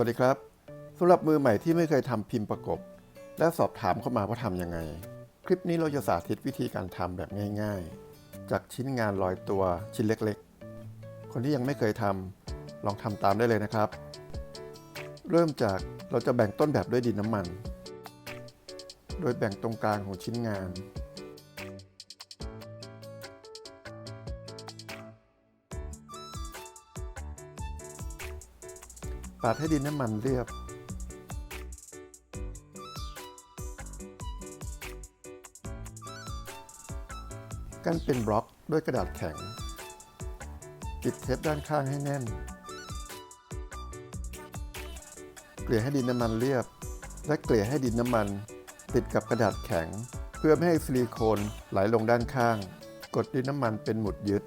วัสดีครับสำหรับมือใหม่ที่ไม่เคยทำพิมพ์ประกบ และสอบถามเข้ามาว่าทำยังไง คลิปนี้เราจะสาธิตวิธีการทำแบบง่าย ๆ จากชิ้นงานลอยตัวชิ้นเล็กๆ คนที่ยังไม่เคยทำลองทำตามได้เลยนะครับ เริ่มจากเราจะแบ่งต้นแบบด้วยดินน้ำมัน โดยแบ่งตรงกลางของชิ้นงาน ปาดให้ดินน้ำมันเรียบ กั้นเป็นบล็อกด้วยกระดาษแข็งปิดเทปด้านข้างให้แน่น เกลี่ยให้ดินน้ำมันเรียบ และเกลี่ยให้ดินน้ำมัน ติดกับกระดาษแข็ง เพื่อไม่ให้ซิลิโคนไหลลงด้านข้าง กดดินน้ำมันเป็นหมุดยึด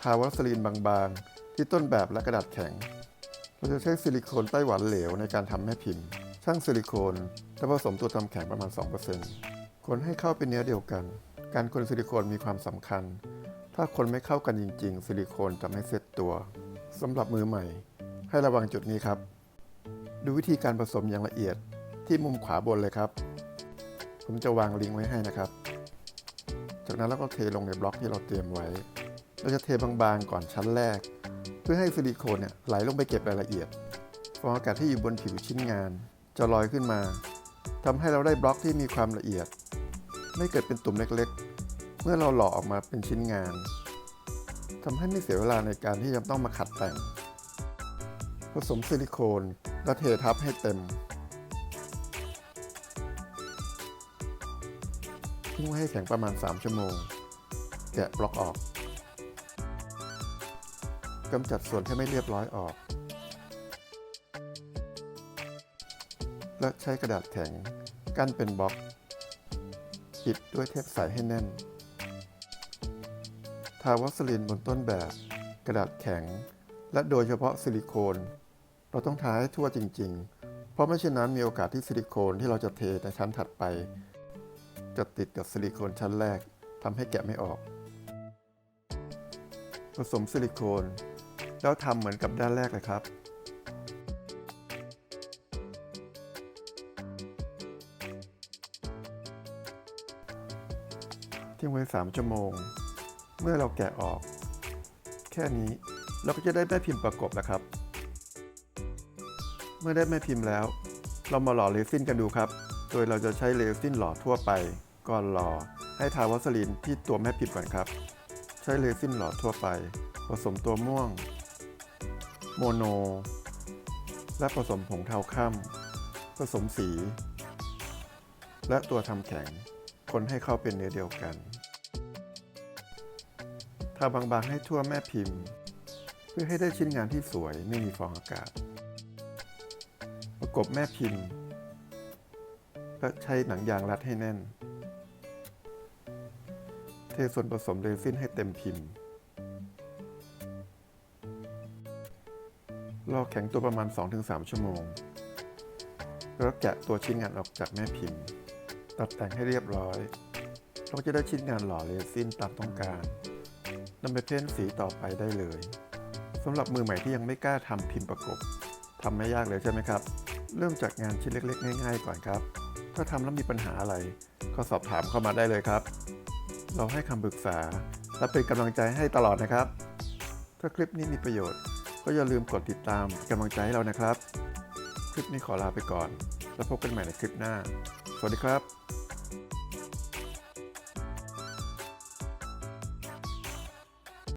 ทาวัสลีนบางๆ ที่ต้นแบบและกระดาษแข็ง เราจะใช้ซิลิโคนไต้หวันเหลวในการทำแม่พิมพ์ ช่างซิลิโคนและผสมตัวทำแข็งประมาณ 2%คนให้เข้าเป็นเนื้อเดียวกัน การคนซิลิโคนมีความสำคัญ ถ้าคนไม่เข้ากันจริง ๆ ซิลิโคนจะไม่เซตตัวสำหรับมือใหม่ ให้ระวังจุดนี้ครับ ดูวิธีการผสมอย่างละเอียดที่มุมขวาบนเลยครับ ผมจะวางลิงก์ไว้ให้นะครับ จากนั้นเราก็เทลงในบล็อกที่เราเตรียมไว้ เราจะเทบางๆก่อนชั้นแรก เพื่อให้ซิลิโคนเนี่ยไหลลงไปเก็บรายละเอียดฟองอากาศที่อยู่บนผิวชิ้นงาน จะลอยขึ้นมาทำให้เราได้บล็อกที่มีความละเอียด ไม่เกิดเป็นตุ่มเล็กๆ เมื่อเราหล่อออกมาเป็นชิ้นงานทำให้ไม่เสียเวลาในการที่จะต้องมาขัดแต่ง ผสมซิลิโคนแล้วเททับให้เต็มทิ้งไว้ให้แข็งประมาณ 3 ชั่วโมง แกะบล็อกออก กำจัดส่วนที่ไม่เรียบร้อยออก และใช้กระดาษแข็ง กั้นเป็นบล็อก ปิดด้วยเทปใสให้แน่น ทาวัสลินบนต้นแบบ กระดาษแข็ง และโดยเฉพาะซิลิโคน เราต้องทาให้ทั่วจริง ๆ เพราะไม่เช่นนั้นมีโอกาสที่ซิลิโคนที่เราจะเทในชั้นถัดไป จะติดกับซิลิโคนชั้นแรกทำให้แกะไม่ออกผสมซิลิโคน แล้วทำเหมือนกับด้านแรกเลยครับทิ้งไว้ 3 ชั่วโมง เมื่อเราแกะออก แค่นี้เราก็จะได้แม่พิมพ์ประกบแล้วครับ เมื่อได้แม่พิมพ์แล้ว เรามาหล่อเรซินกันดูครับ โดยเราจะใช้เรซินหล่อทั่วไป ก่อนหล่อให้ทาวัสลีนที่ตัวแม่พิมพ์ก่อนครับ ใช้เรซินหล่อทั่วไป ผสมตัวม่วง โมโน และผสมผงเทาค่ำผสมสี และตัวทำแข็ง คนให้เข้าเป็นเนื้อเดียวกันทาบางๆให้ทั่วแม่พิมพ์ เพื่อให้ได้ชิ้นงานที่สวยไม่มีฟองอากาศ ประกบแม่พิมพ์ และใช้หนังยางรัดให้แน่น เทส่วนผสมเรซินให้เต็มพิมพ์ รอแข็งตัวประมาณ 2-3 ชั่วโมง แล้วแกะตัวชิ้นงานออกจากแม่พิมพ์ ตัดแต่งให้เรียบร้อย เราจะได้ชิ้นงานหล่อเรซินตามต้องการนำไปเพ้นสีต่อไปได้เลยสำหรับมือใหม่ที่ยังไม่กล้าทำพิมพ์ประกบทำไม่ยากเลยใช่ไหมครับ เริ่มจากงานชิ้นเล็ก ๆ ง่าย ๆ ก่อนครับ ถ้าทำแล้วมีปัญหาอะไร ก็สอบถามเข้ามาได้เลยครับ เราให้คำปรึกษาและเป็นกำลังใจให้ตลอดนะครับ ถ้าคลิปนี้มีประโยชน์ ก็อย่าลืมกดติดตามกำลังใจให้เรานะครับ คลิปนี้ขอลาไปก่อน แล้วพบกันใหม่ในคลิปหน้า สวัสดีครับ